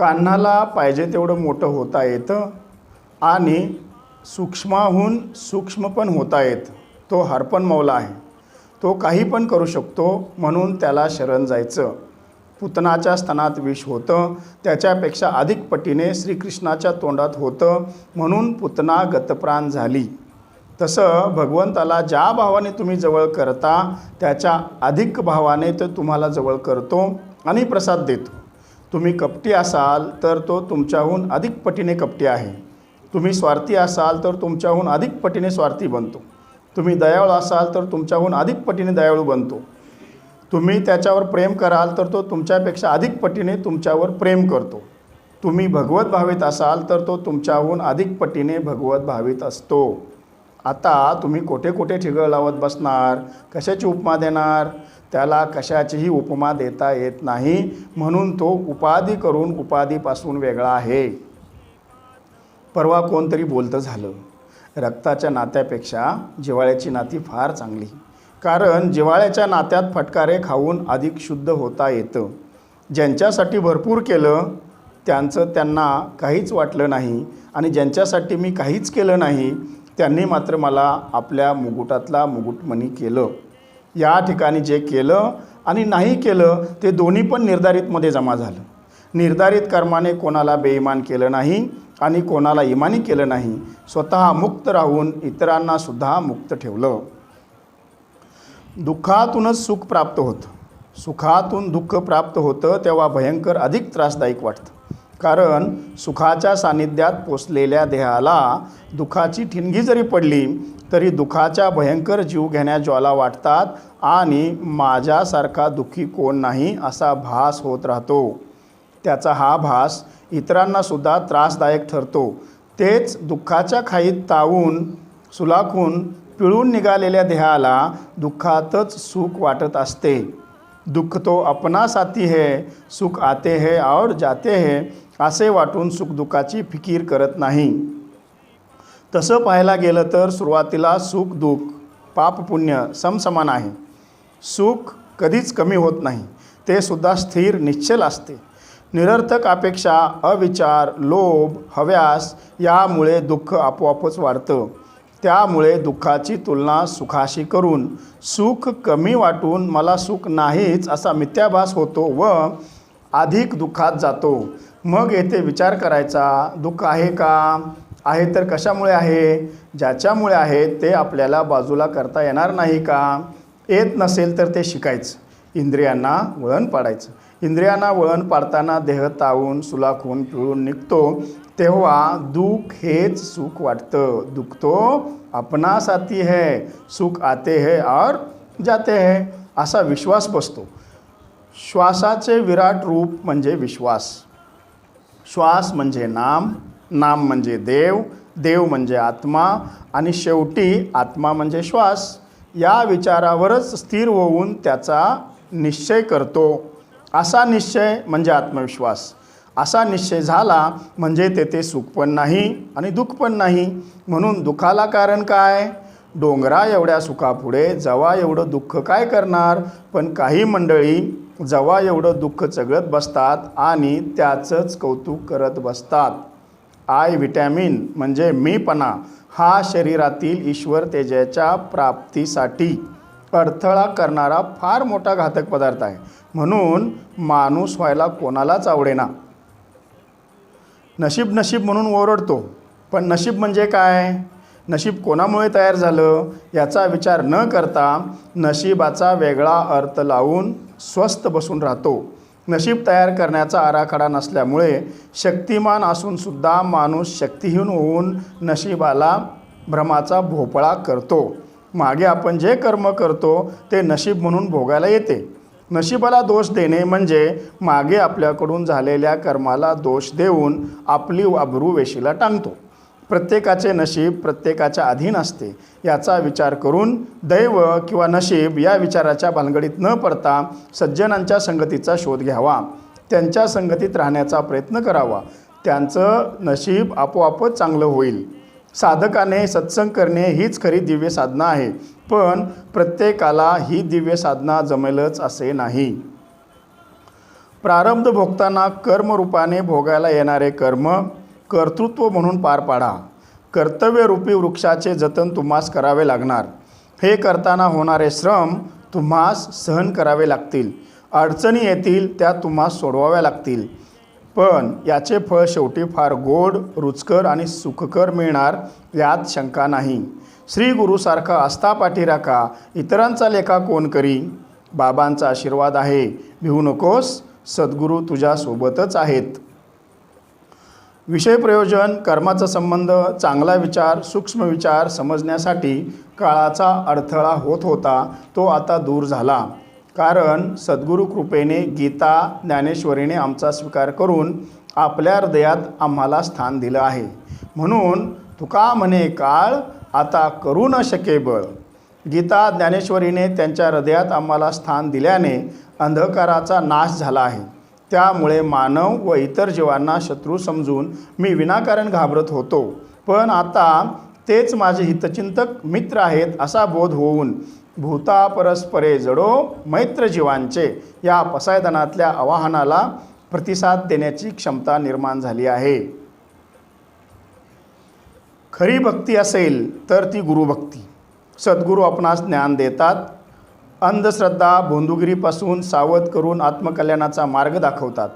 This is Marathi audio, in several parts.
कान्हाला पाहिजे तेवढं मोठं होता येतं आणि सूक्ष्माहून सूक्ष्म पण होता येतं. तो हरपण मौला आहे. तो काही पण करू शकतो म्हणून त्याला शरण जायचं. पुतनाच्या स्तनात विष होतं. त्याच्यापेक्षा अधिक पटीने श्रीकृष्णाच्या तोंडात होतं म्हणून पुतना गतप्राण झाली. तसं भगवंताला ज्या भावाने तुम्ही जवळ करता त्याच्या अधिक भावाने तो तुम्हाला जवळ करतो आणि प्रसाद देतो. तुम्ही कपटी असाल तर तो तुमच्याहून अधिक पटीने कपटी आहे. तुम्ही स्वार्थी असाल तर तुमच्याहून अधिक पटीने स्वार्थी बनतो. तुम्ही दयाळू असाल तर तुमच्याहून अधिक पटीने दयाळू बनतो. तुम्ही त्याच्यावर प्रेम कराल तर तो तुमच्यापेक्षा अधिक पटीने तुमच्यावर प्रेम करतो. तुम्ही भगवत भावित असाल तर तो तुमच्याहून अधिक पटीने भगवत भावित असतो. आता तुम्ही कोठे कोठे ठिगळ लावत बसणार? कशाची उपमा देणार? त्याला कशाचीही उपमा देता येत नाही म्हणून तो उपाधी करून उपाधीपासून वेगळा आहे. परवा कोणतरी बोलतं झालं. रक्ताच्या नात्यापेक्षा जिव्हाळ्याची नाती फार चांगली. कारण जिव्हाळ्याच्या नात्यात फटकारे खाऊन अधिक शुद्ध होता येतं. ज्यांच्यासाठी भरपूर केलं त्यांचं त्यांना काहीच वाटलं नाही. आणि ज्यांच्यासाठी मी काहीच केलं नाही त्यांनी मात्र मला आपल्या मुकुटातला मुकुटमणी केलं. या ठिकाणी जे केलं आणि नाही केलं ते दोन्ही पण निर्धारितमध्ये जमा झालं. निर्धारित कर्माने कोणाला बेईमान केलं नाही आणि कोणाला इमानी केलं नाही स्वतः मुक्त राहून इतरांना सुद्धा मुक्त ठेवलं. दुःखातूनच सुख प्राप्त होतं. सुखातून दुःख प्राप्त होतं तेव्हा भयंकर अधिक त्रासदायक वाटतं. कारण सुखाच्या सान्निध्यात पोचलेल्या देहाला दुःखाची ठिणगी जरी पडली तरी दुःखाच्या भयंकर जीव घेण्या ज्वाला वाटतात आणि माझ्यासारखा दुःखी कोण नाही असा भास होत राहतो. त्याचा हा भास इतरांनासुद्धा त्रासदायक ठरतो. तेच दुःखाच्या खाईत तावून सुलाखून पिळून निघालेल्या देहाला दुःखातच सुख वाटत असते. दुःख तो अपना साथी है सुख आते है और जाते है असे वाटून सुखदुःखाची फिकीर करत नाही. तसं पाहायला गेलं तर सुरुवातीला सुख दुःख पाप पुण्य समसमान आहे. सुख कधीच कमी होत नाही. ते सुद्धा स्थिर निश्चल असते. निरर्थक अपेक्षा अविचार लोभ हव्यास यामुळे दुःख आपोआपच वाढतं. त्यामुळे दुःखाची तुलना सुखाशी करून सुख कमी वाटून मला सुख नाहीच असा मिथ्याभास होतो व अधिक दुःखात जातो. मग येथे विचार करायचा दुःख आहे का? आहे तर कशामुळे आहे? ज्याच्यामुळे आहे ते आपल्याला बाजूला करता येणार नाही का? येत नसेल तर ते शिकायचं. इंद्रियांना वळण पाडायचं. इंद्रियांना वळण पाडताना देह तावून सुलाखून पिळून निघतो. तेव्हा दुःख हेच सुख वाटतं. दुःख तो साथी है. सुख आते है और जाते है. असा विश्वास बसतो. श्वासाचे विराट रूप म्हणजे विश्वास. श्वास म्हणजे नाम. नाम म्हणजे देव देव म्हणजे आत्मा आणि शेवटी आत्मा म्हणजे श्वास. या विचारावरच स्थिर होऊन त्याचा निश्चय करतो. असा निश्चय म्हणजे आत्मविश्वास. असा निश्चय झाला म्हणजे तेथे सुख पण नाही आणि दुःख पण नाही. म्हणून दुःखाला कारण काय? डोंगरा एवढ्या सुखापुढे जवा एवढं दुःख काय करणार? पण काही मंडळी जवा एवढं दुःख चगळत बसतात आणि त्याचंच कौतुक करत बसतात. आय व्हिटॅमिन म्हणजे मीपणा हा शरीरातील ईश्वर तेजाच्या प्राप्तीसाठी अडथळा करणारा फार मोठा घातक पदार्थ आहे. म्हणून माणूस व्हायला कोणालाच आवडेना. नशीब नशीब म्हणून ओरडतो पण नशीब म्हणजे काय? नशीब कोणामुळे तयार झालं याचा विचार न करता नशिबाचा वेगळा अर्थ लावून स्वस्थ बसून राहतो. नशीब तयार करण्याचा आराखडा नसल्यामुळे शक्तिमान असूनसुद्धा माणूस शक्तिहीन होऊन नशिबाला भ्रमाचा भोपळा करतो. मागे आपण जे कर्म करतो ते नशीब म्हणून भोगायला येते. नशिबाला दोष देणे म्हणजे मागे आपल्याकडून झालेल्या कर्माला दोष देऊन आपली अब्रू वेशीला टांगतो. प्रत्येकाचे नशीब प्रत्येकाच्या अधीन असते. याचा विचार करून दैव किंवा नशीब या विचाराच्या भानगडीत न पडता सज्जनांच्या संगतीचा शोध घ्यावा. त्यांच्या संगतीत राहण्याचा प्रयत्न करावा. त्यांचं नशीब आपोआपच चांगलं होईल. साधकाने सत्संग करणे हीच खरी दिव्य साधना आहे. पण प्रत्येकाला ही दिव्य साधना जमेलच असे नाही. प्रारब्ध भोगताना कर्मरूपाने भोगायला येणारे कर्म कर्तृत्व म्हणून पार पाडा. कर्तव्यरूपी वृक्षाचे जतन तुम्हास करावे लागणार. हे करताना होणारे श्रम तुम्हास सहन करावे लागतील. अडचणी येतील त्या तुम्हास सोडवाव्या लागतील. पण याचे फळ शेवटी फार गोड रुचकर आणि सुखकर मिळणार यात शंका नाही. श्री गुरुसारखा आस्था पाठीराखा इतरांचा लेखा कोण करी? बाबांचा आशीर्वाद आहे. भिवू नकोस. सद्गुरू तुझ्यासोबतच आहेत. विषय प्रयोजन कर्माचा संबंध चांगला विचार सूक्ष्म विचार समजण्यासाठी काळाचा अडथळा होत होता तो आता दूर झाला. कारण सद्गुरू कृपेने गीता ज्ञानेश्वरीने आमचा स्वीकार करून आपल्या हृदयात आम्हाला स्थान दिलं आहे. म्हणून तुका म्हणे काळ आता करू न शके बळ. गीता ज्ञानेश्वरीने त्यांच्या हृदयात आम्हाला स्थान दिल्याने अंधकाराचा नाश झाला आहे. त्यामुळे मानव व इतर जीवांना शत्रू समजून मी विनाकारण घाबरत होतो. पण आता तेच माझे हितचिंतक मित्र आहेत असा बोध होऊन भूता परस्परे जडो मैत्र जीवांचे या पसायदानातल्या आवाहनाला प्रतिसाद देण्याची क्षमता निर्माण झाली आहे. खरी भक्ती असेल तर ती गुरुभक्ती. सद्गुरू आपणास ज्ञान देतात अंधश्रद्धा भोंदुगिरीपासून सावध करून आत्मकल्याणाचा मार्ग दाखवतात.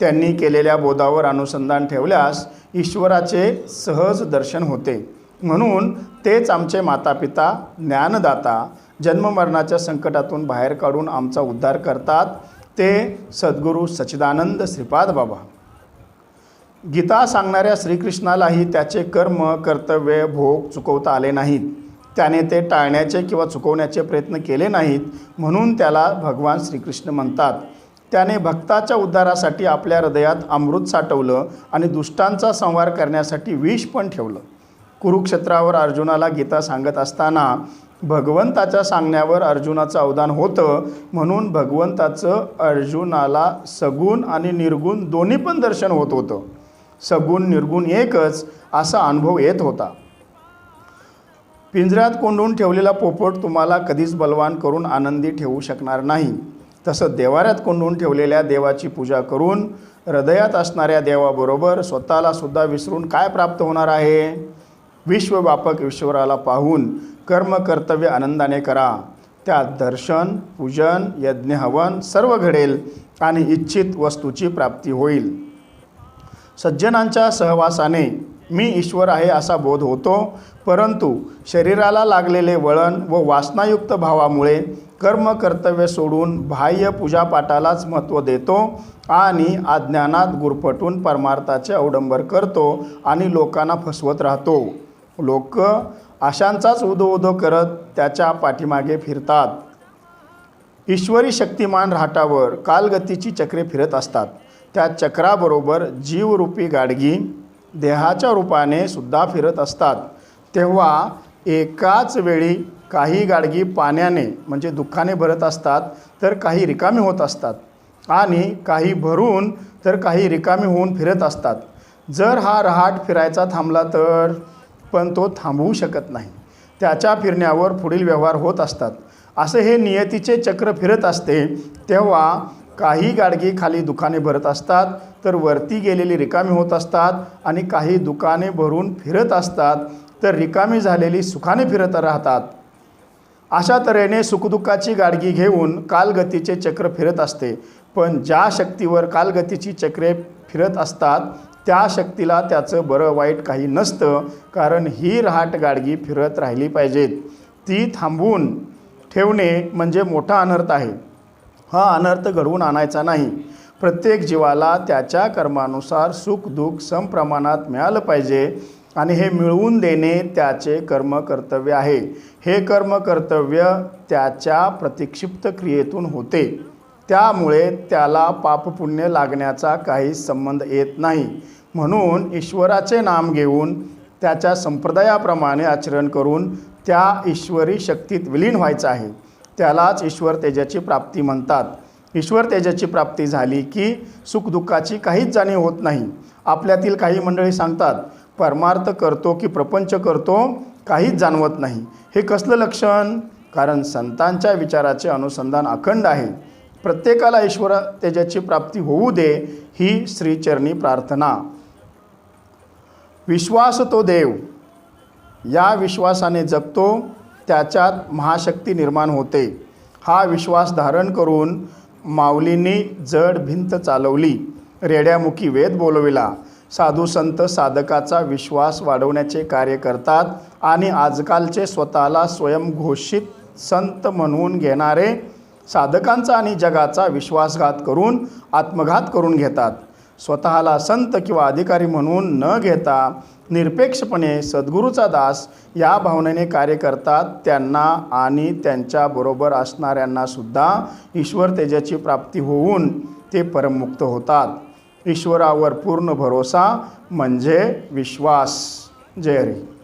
त्यांनी केलेल्या बोधावर अनुसंधान ठेवल्यास ईश्वराचे सहज दर्शन होते. म्हणून तेच आमचे मातापिता ज्ञानदाता जन्ममरणाच्या संकटातून बाहेर काढून आमचा उद्धार करतात. ते सद्गुरू सच्चिदानंद श्रीपाद बाबा. गीता सांगणाऱ्या श्रीकृष्णालाही त्याचे कर्म कर्तव्य भोग चुकवता आले नाहीत. त्याने ते टाळण्याचे किंवा चुकवण्याचे प्रयत्न केले नाहीत म्हणून त्याला भगवान श्रीकृष्ण म्हणतात. त्याने भक्ताच्या उद्धारासाठी आपल्या हृदयात अमृत साठवलं आणि दुष्टांचा संहार करण्यासाठी विष पण ठेवलं. कुरुक्षेत्रावर अर्जुनाला गीता सांगत असताना भगवंताच्या सांगण्यावर अर्जुनाचं अवदान होतं म्हणून भगवंताचं अर्जुनाला सगुण आणि निर्गुण दोन्ही पण दर्शन होत होतं. सगुण निर्गुण एकच असा अनुभव येत होता. पिंजऱ्यात कोंडून ठेवलेला पोपट तुम्हाला कधीच बलवान करून आनंदी ठेवू शकणार नाही. तसं देवाऱ्यात कोंडून ठेवलेल्या देवाची पूजा करून हृदयात असणाऱ्या देवाबरोबर स्वतःला सुद्धा विसरून काय प्राप्त होणार आहे? विश्वव्यापक ईश्वराला पाहून कर्म कर्तव्य आनंदाने करा. त्यात दर्शन पूजन यज्ञ हवन सर्व घडेल आणि इच्छित वस्तूची प्राप्ती होईल. सज्जनांच्या सहवासाने मी ईश्वर आहे असा बोध होतो परंतु शरीराला लागलेले वळण व वासनायुक्त भावामुळे कर्म कर्तव्य सोडून बाह्य पूजापाठालाच महत्त्व देतो आणि अज्ञानात गुरफटून परमार्थाचे अवडंबर करतो आणि लोकांना फसवत राहतो. लोक आशांचाच उदो उदो करत त्याच्या पाठीमागे फिरतात. ईश्वरी शक्तिमान राहटावर कालगतीची चक्रे फिरत असतात. त्या चक्राबरोबर जीवरूपी गाडगी देहाच्या रूपाने सुद्धा फिरत असतात. तेव्हा एकाच वेळी काही गाडगी पाण्याने म्हणजे दुःखाने भरत असतात तर काही रिकामी होत असतात. आणि काही भरून तर काही रिकामी होऊन फिरत असतात. जर हा रहाट फिरायचा थांबला तर पण तो थांबवू शकत नाही. त्याच्या फिरण्यावर पुढील व्यवहार होत असतात. असे हे नियतीचे चक्र फिरत असते तेव्हा काही गाडगी खाली दुखाने भरत असतात तर वरती गेलेली रिकामी होत असतात आणि काही दुकाने भरून फिरत असतात तर रिकामी झालेली सुखाने फिरत राहतात. अशा तऱ्हेने सुखदुःखाची गाडगी घेऊन कालगतीचे चक्र फिरत असते. पण ज्या शक्तीवर कालगतीची चक्रे फिरत असतात त्या शक्तीला त्याचं बरं वाईट काही नसतं कारण ही रहाट गाडगी फिरत राहिली पाहिजेत. ती थांबवून ठेवणे म्हणजे मोठा अनर्थ आहे. हा अनर्थ घडवून आणायचा नाही. प्रत्येक जीवाला त्याच्या कर्मानुसार सुख दुःख समप्रमाणात मिळालं पाहिजे आणि हे मिळवून देणे त्याचे कर्म कर्तव्य आहे. हे कर्म कर्तव्य त्याच्या प्रतिक्षिप्त क्रियेतून होते. त्यामुळे त्याला पापपुण्य लागण्याचा काही संबंध येत नाही. म्हणून ईश्वराचे नाम घेऊन त्याच्या संप्रदायाप्रमाणे आचरण करून त्या ईश्वरी शक्तीत विलीन व्हायचं आहे. त्यालाच ईश्वर तेजाची प्राप्ती म्हणतात. ईश्वर तेजाची प्राप्ती झाली की सुखदुःखाची काहीच जाणीव होत नाही. आपल्यातील काही मंडळी सांगतात परमार्थ करतो की प्रपंच करतो काहीच जाणवत नाही. हे कसलं लक्षण? कारण संतांच्या विचाराचे अनुसंधान अखंड आहे. प्रत्येकाला ईश्वर तेजाची प्राप्ती होऊ दे ही श्रीचरणी प्रार्थना. विश्वास तो देव. या विश्वासाने जगतो त्याच्यात महाशक्ती निर्माण होते. हा विश्वास धारण करून माऊलींनी जड भिंत चालवली. रेड्यामुखी वेद बोलविला. साधू संत साधकाचा विश्वास वाढवण्याचे कार्य करतात आणि आजकालचे स्वतःला स्वयंघोषित संत म्हणून घेणारे साधकांचा आणि जगाचा विश्वासघात करून आत्मघात करून घेतात. स्वतःला संत किंवा अधिकारी म्हणून न घेता निरपेक्षपणे सद्गुरूचा दास या भावनेने कार्य करतात त्यांना आणि त्यांच्याबरोबर असणाऱ्यांनासुद्धा ईश्वर तेजाची प्राप्ती होऊन ते परममुक्त होतात. ईश्वरावर पूर्ण भरोसा म्हणजे विश्वास. जय हरी.